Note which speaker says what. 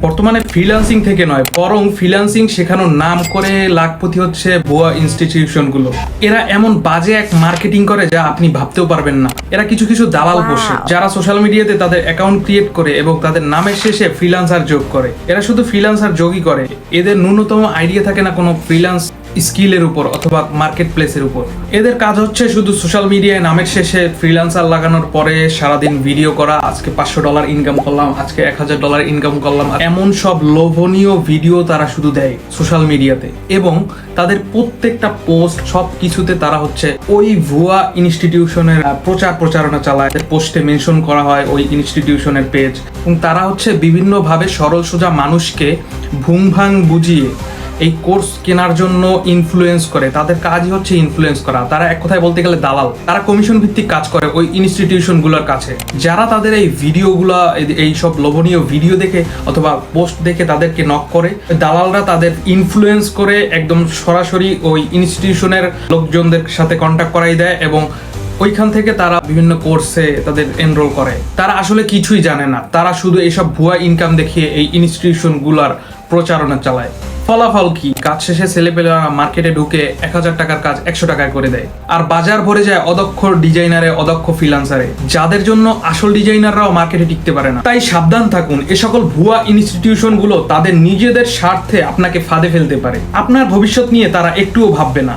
Speaker 1: বর্তমানে ফ্রিল্যান্সিং থেকে নয় বরং ফ্রিল্যান্সিং শেখানোর নাম করে লাখপতি হচ্ছে ভুয়া ইনস্টিটিউশনগুলো এরা এমন বাজে এক মার্কেটিং করে যা আপনি ভাবতেও পারবেন না। এরা কিছু কিছু দালাল. বসে যারা সোশ্যাল মিডিয়াতে তাদের অ্যাকাউন্ট ক্রিয়েট করে এবং তাদের নামের শেষে ফ্রিলান্সার যোগ করে। এরা শুধু ফ্রিলান্সার যোগই করে এদের ন্যূনতম আইডিয়া থাকে না কোনো ফ্রিল্যান্স স্কিলের উপর অথবা মার্কেট প্লেসের উপর। এদের কাজ হচ্ছে শুধু সোশ্যাল মিডিয়ায় নামের শেষে ফ্রিল্যান্সার লাগানোর পরে সারাদিন ভিডিও করা, আজকে পাঁচশো ডলার ইনকাম করলাম, আজকে এক হাজার ডলার ইনকাম করলাম। এমন সব লোভনীয় ভিডিও তারা শুধু দেয় সোশ্যাল মিডিয়াতে। এবং তাদের প্রত্যেকটা পোস্ট সব কিছুতে তারা হচ্ছে ওই ভুয়া ইনস্টিটিউশনের প্রচার প্রচারণা চালায়। পোস্টে মেনশন করা হয় ওই ইনস্টিটিউশনের পেজ এবং তারা হচ্ছে বিভিন্নভাবে সরল সোজা মানুষকে ভুং ভাং বুঝিয়ে এই কোর্স কেনার জন্য ইনফ্লুয়েন্স করে। তাদের কাজই হচ্ছে ইনফ্লুয়েন্স করা। তারা এক কথায় বলতে গেলে দালাল। তারা কমিশন ভিত্তিক কাজ করে ওই ইনস্টিটিউশনগুলোর কাছে। যারা তাদের এই ভিডিওগুলো, এই সব লোভনীয় ভিডিও দেখে অথবা পোস্ট দেখে তাদেরকে নক করে, দালালরা তাদের ইনফ্লুয়েন্স করে একদম সরাসরি ওই ইনস্টিটিউশনের লোকজনদের সাথে কন্ট্যাক্ট করাই দেয় এবং ওইখান থেকে তারা বিভিন্ন কোর্সে তাদের এনরোল করে। তারা আসলে কিছুই জানে না। তারা শুধু এইসব ভুয়া ইনকাম দেখিয়ে এই ইনস্টিটিউশনগুলোর প্রচারণা চালায়। ফলাফল কি? কাজ শেষে ছেলেপেলেরা মার্কেটে ঢুকে এক হাজার টাকার কাজ একশো টাকায় করে দেয়। আর বাজার ভরে যায় অদক্ষ ডিজাইনারে, অদক্ষ ফ্রিলান্সারে যাদের জন্য আসল ডিজাইনাররাও মার্কেটে টিকতে পারে না। তাই সাবধান থাকুন, এ সকল ভুয়া ইনস্টিটিউশনগুলো তাদের নিজেদের স্বার্থে আপনাকে ফাঁদে ফেলতে পারে। আপনার ভবিষ্যৎ নিয়ে তারা একটুও ভাববে না।